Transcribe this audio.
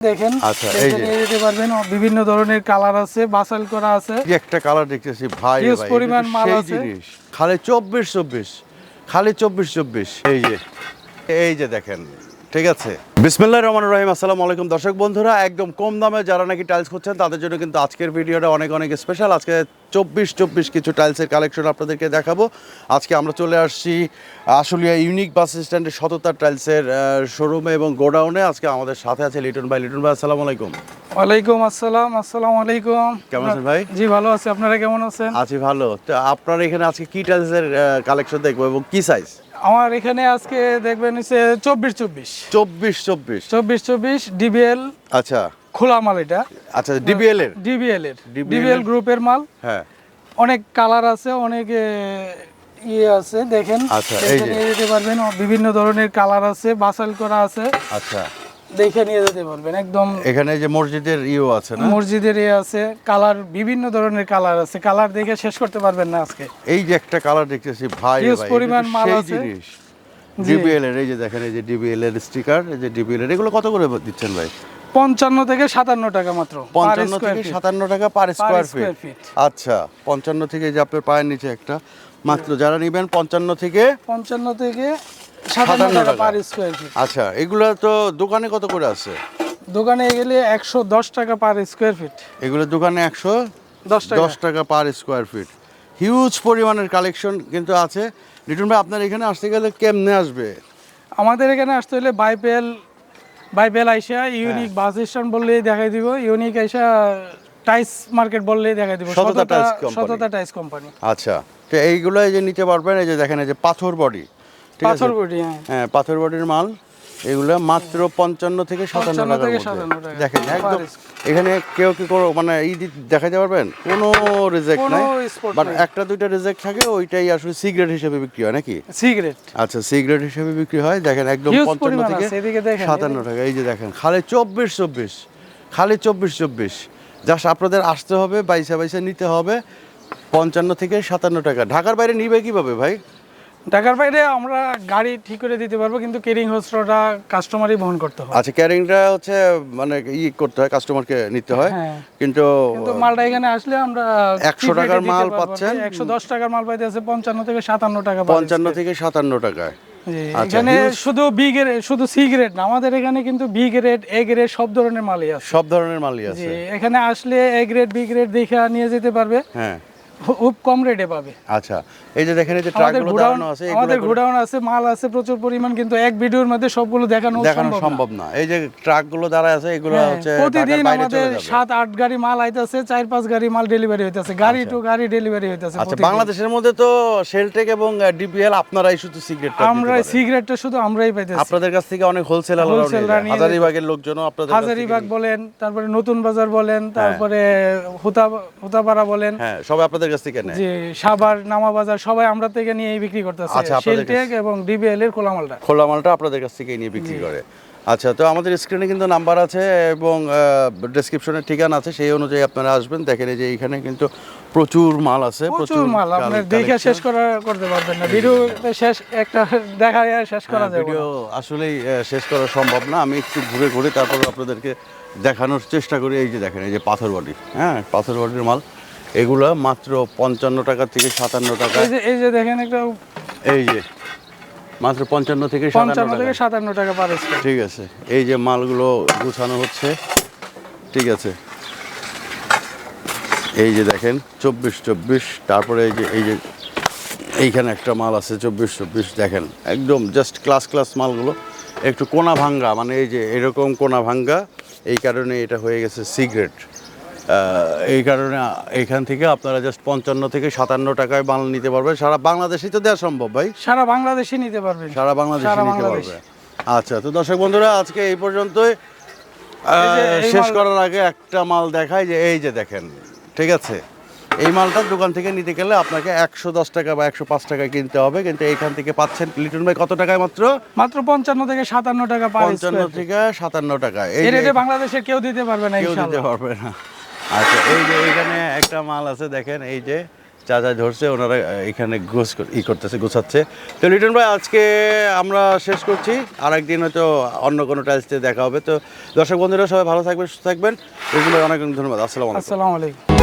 দেখেন আচ্ছা, এই যে। নিয়ে পারবেন। বিভিন্ন ধরনের কালার আছে বাসাল করা আছে। একটা কালার দেখতেছি ভাই ভাই, পরিমাণ মাল আছে। খালি চব্বিশ চব্বিশ খালি চব্বিশ চব্বিশ। এই যে এই যে দেখেন ঠিক আছে? বিসমিল্লাহ রহমান রহিম। আসসালামু আলাইকুম দর্শক বন্ধুরা একদম কম দামে যারা নাকি টাইলস খুঁজছেন তাদের জন্য কিন্তু আজকের ভিডিওটা অনেক অনেক স্পেশাল আজকে চব্বিশ চব্বিশ কিছু টাইলসের কালেকশন আপনাদেরকে দেখাবো। আজকে আমরা চলে আসছি আশুলিয়া ইউনিক বাস স্ট্যান্ডের সততার টাইলসের শোরুমে এবং গোডাউনে আজকে আমাদের সাথে আছে লিটন ভাই। লিটন ভাই আসসালামু আলাইকুম। ওয়ালাইকুম আসসালাম আসসালামু আলাইকুম। কেমন আছেন ভাই? জি ভালো আছি। আপনারা কেমন আছেন? আছি ভালো। তো আপনার এখানে আজকে কি টাইলসের কালেকশন দেখব এবং কি সাইজ আমার এখানে আজকে দেখবেন হচ্ছে চব্বিশ চব্বিশ। চব্বিশ চব্বিশ। চব্বিশ চব্বিশ ডিবিএল আচ্ছা। খোলা মাল এটা। আচ্ছা ডিবিএল এর ডিবিএল এর ডিবিএল গ্রুপের মাল। হ্যাঁ। অনেক কালার আছে অনেক ইয়ে আছে দেখেন। আচ্ছা, এই যে। পারবেন বিভিন্ন ধরনের কালার আছে বাসাল করা আছে। আচ্ছা। দেখে নিয়ে যেতে পারবেন একদম এখানে যে মসজিদের ইও আছে না? মসজিদের ইয়ে আছে কালার বিভিন্ন ধরনের কালার আছে কালার দেখে শেষ করতে পারবেন না আজকে। এই যে একটা কালার দেখতেছি ভাই ভাই পরিমাণ মাল আছে। জিনিস। ডিবিএল এর এই যে দেখেন এই যে ডিবিএল এর স্টিকার এই যে ডিবিএল এর এগুলো কত করে দিচ্ছেন ভাই? পঞ্চান্ন থেকে সাতান্ন টাকা মাত্র পঞ্চান্ন থেকে সাতান্ন টাকা পার স্কোয়ার ফিট আচ্ছা পঞ্চান্ন থেকে যে আপনার পায়ের নিচে একটা মাত্র যারা নিবেন পঞ্চান্ন থেকে পঞ্চান্ন থেকে সাতান্ন 57 টাকা। পার স্কোয়ার ফিট আচ্ছা এগুলো তো দোকানে কত করে আছে? দোকানে গেলে একশো দশ টাকা পার স্কোয়ার ফিট এগুলো দোকানে একশো দশ টাকা। দশ টাকা পার স্কোয়ার ফিট হিউজ পরিমাণের কালেকশন কিন্তু আছে। লিটন ভাই আপনার এখানে আসতে গেলে কেমনে আসবে? আমাদের এখানে আসতে হলে বাইপেল বাইপেল আইসা হ্যাঁ। ইউনিক বাস স্ট্যান্ড বললেই দেখাই দিব। ইউনিক আইসা টাইস মার্কেট বললেই দেখাই দিব। সততা টাইস কোম্পানি আচ্ছা তো এইগুলো এই যে নিতে পারবেন এই যে দেখেন এই যে পাথর বডি ঠিক আছে? হ্যাঁ। হ্যাঁ পাথর বডির মাল। এগুলো মাত্র পঞ্চান্ন থেকে সাতান্ন 55 থেকে টাকার 57 মধ্যে। টাকা। দেখেন একদম এখানে কেউ কি করো মানে এই দেখাতে পারবেন? কোনো রিজেক্ট নাই। বাট একটা দুইটা রিজেক্ট থাকে ওইটাই আসলে সিগারেট হিসেবে বিক্রি হয় নাকি? সিগারেট আচ্ছা সিগারেট হিসেবে বিক্রি হয়। দেখেন একদম পঞ্চান্ন থেকে সাতান্ন টাকা। এই যে দেখেন খালি চব্বিশ চব্বিশ খালি চব্বিশ চব্বিশ। জাস্ট আপনাদের আসতে হবে বাইসা বাইসা নিতে হবে। পঞ্চান্ন থেকে সাতান্ন টাকা। ঢাকার বাইরে নিবে কীভাবে ভাই? ঢাকার বাইরে আমরা গাড়ি ঠিক করে দিতে পারব কিন্তু ক্যারিং হোস্টটা কাস্টমারই বহন করতে হবে। আচ্ছা ক্যারিংটা হচ্ছে মানে ই করতে হয় কাস্টমারকে নিতে হয়। হ্যাঁ। কিন্তু কিন্তু মালটা এখানে আসলে আমরা 100 টাকার মাল পাচ্ছেন। একশো দশ টাকার মাল পাইতে আছে পঞ্চান্ন থেকে সাতান্ন টাকা per পঞ্চান্ন square। থেকে সাতান্ন টাকায়। জি, আচ্ছা, এখানে শুধু বি গ্রেড শুধু সি গ্রেড না আমাদের এখানে কিন্তু বি গ্রেড এ গ্রেড সব ধরনের মালই আছে। সব ধরনের মালই জি আছে। এখানে আসলে এ গ্রেড বি গ্রেড দেখে নিয়ে যেতে পারবে। হ্যাঁ। খুব কম রেটে পাবে। আচ্ছা এই যে দেখেন এই যে ট্রাকগুলো দাঁড়ানো আছে আমাদের গোডাউন আছে মাল আছে প্রচুর পরিমাণ কিন্তু এক ভিডিওর মধ্যে সবগুলো দেখানো দেখানো সম্ভব না। এই যে ট্রাকগুলো দাঁড়ায় আছে এগুলো হ্যাঁ, হচ্ছে প্রতিদিন আমাদের চলে যাবে। সাত আট গাড়ি মাল আইতেছে চার পাঁচ গাড়ি মাল ডেলিভারি হইতেছে গাড়ি টু গাড়ি ডেলিভারি হইতেছে আচ্ছা বাংলাদেশের মধ্যে তো শেলটেক এবং ডিপিএল আপনারাই শুধু সিগারেট আমরা সিগারেটটা শুধু আমরাই পাইতেছি। আপনাদের কাছ থেকে অনেক হোলসেলার Wholesaler নিয়ে হাজারিবাগের লোকজনও আপনাদের হাজারিবাগ বলেন তারপরে নতুন বাজার বলেন তারপরে হুতা হুতাপাড়া বলেন। হ্যাঁ সবাই আপনাদের কাছ থেকে নেয়? যে সাভার নামা বাজার সবাই আমরা থেকে নিয়ে বিক্রি করতেছি। আচ্ছা, শেলটেক এবং ডিবিএল এর খোলা মালটা। খোলা মালটা আপনাদের কাছ থেকে নিয়ে বিক্রি করে। আচ্ছা তো আমাদের স্ক্রিনে কিন্তু নাম্বার আছে এবং ঠিকানা আছে সেই অনুযায়ী আপনারা আসবেন। দেখেন যে এখানে কিন্তু প্রচুর মাল আছে প্রচুর মাল দেখে শেষ করা করতে পারবেন না। ভিডিও শেষ একটা দেখা শেষ করা হ্যাঁ, যাবে ভিডিও আসলেই শেষ করা সম্ভব না। আমি একটু ঘুরে ঘুরে তারপর আপনাদেরকে দেখানোর চেষ্টা করি। এই যে দেখেন এই যে পাথর বডি। হ্যাঁ পাথর বডির মাল। এগুলো মাত্র পঞ্চান্ন টাকা থেকে সাতান্ন টাকা। এই যে দেখেন একটা এই যে মাত্র পঞ্চান্ন থেকে পঞ্চান্ন থেকে সাতান্ন টাকা পার ঠিক আছে এই যে মালগুলো গুছানো হচ্ছে ঠিক আছে। এই যে দেখেন চব্বিশ চব্বিশ তারপরে এই যে এই যে এইখানে একটা মাল আছে চব্বিশ চব্বিশ দেখেন একদম জাস্ট ক্লাস ক্লাস মালগুলো। একটু কোনা ভাঙ্গা মানে এই যে এরকম কোনা ভাঙ্গা এই কারণে এটা হয়ে গেছে সিগারেট এই কারণে এইখান থেকে আপনারা জাস্ট পঞ্চান্ন থেকে সাতান্ন টাকায় মাল নিতে পারবেন। সারা বাংলাদেশেই তো দেওয়া সম্ভব ভাই? সারা বাংলাদেশে নিতে পারবেন। সারা বাংলাদেশে নিতে বাংলাদেশ। পারবে আচ্ছা তো দর্শক বন্ধুরা আজকে এই পর্যন্তই। শেষ করার আগে একটা মাল দেখাই যে এই যে দেখেন ঠিক আছে? এই মালটা দোকান থেকে নিতে গেলে আপনাকে একশো দশ টাকা বা একশো পাঁচ টাকায় কিনতে হবে। কিন্তু এইখান থেকে পাচ্ছেন লিটন ভাই কত টাকায় মাত্র? মাত্র পঞ্চান্ন থেকে সাতান্ন টাকা পঞ্চান্ন থেকে সাতান্ন টাকা এই রেটে বাংলাদেশের কেউ দিতে পারবে না কেউ দিতে পারবে না। আচ্ছা এই যে এখানে একটা মাল আছে, দেখেন, এই যে চাচা ধরছে, ওনারা এখানে গোছ ই করতেছে, গোছাচ্ছে। তো লিটন ভাই, আজকে আমরা শেষ করছি আর একদিন হয়তো অন্য কোনো টাইলসে দেখা হবে। তো দর্শক বন্ধুরা, সবাই ভালো থাকবেন, সুস্থ থাকবেন। লিটন ভাই, অনেক অনেক ধন্যবাদ। আসসালাম আসসালামু আলাইকুম।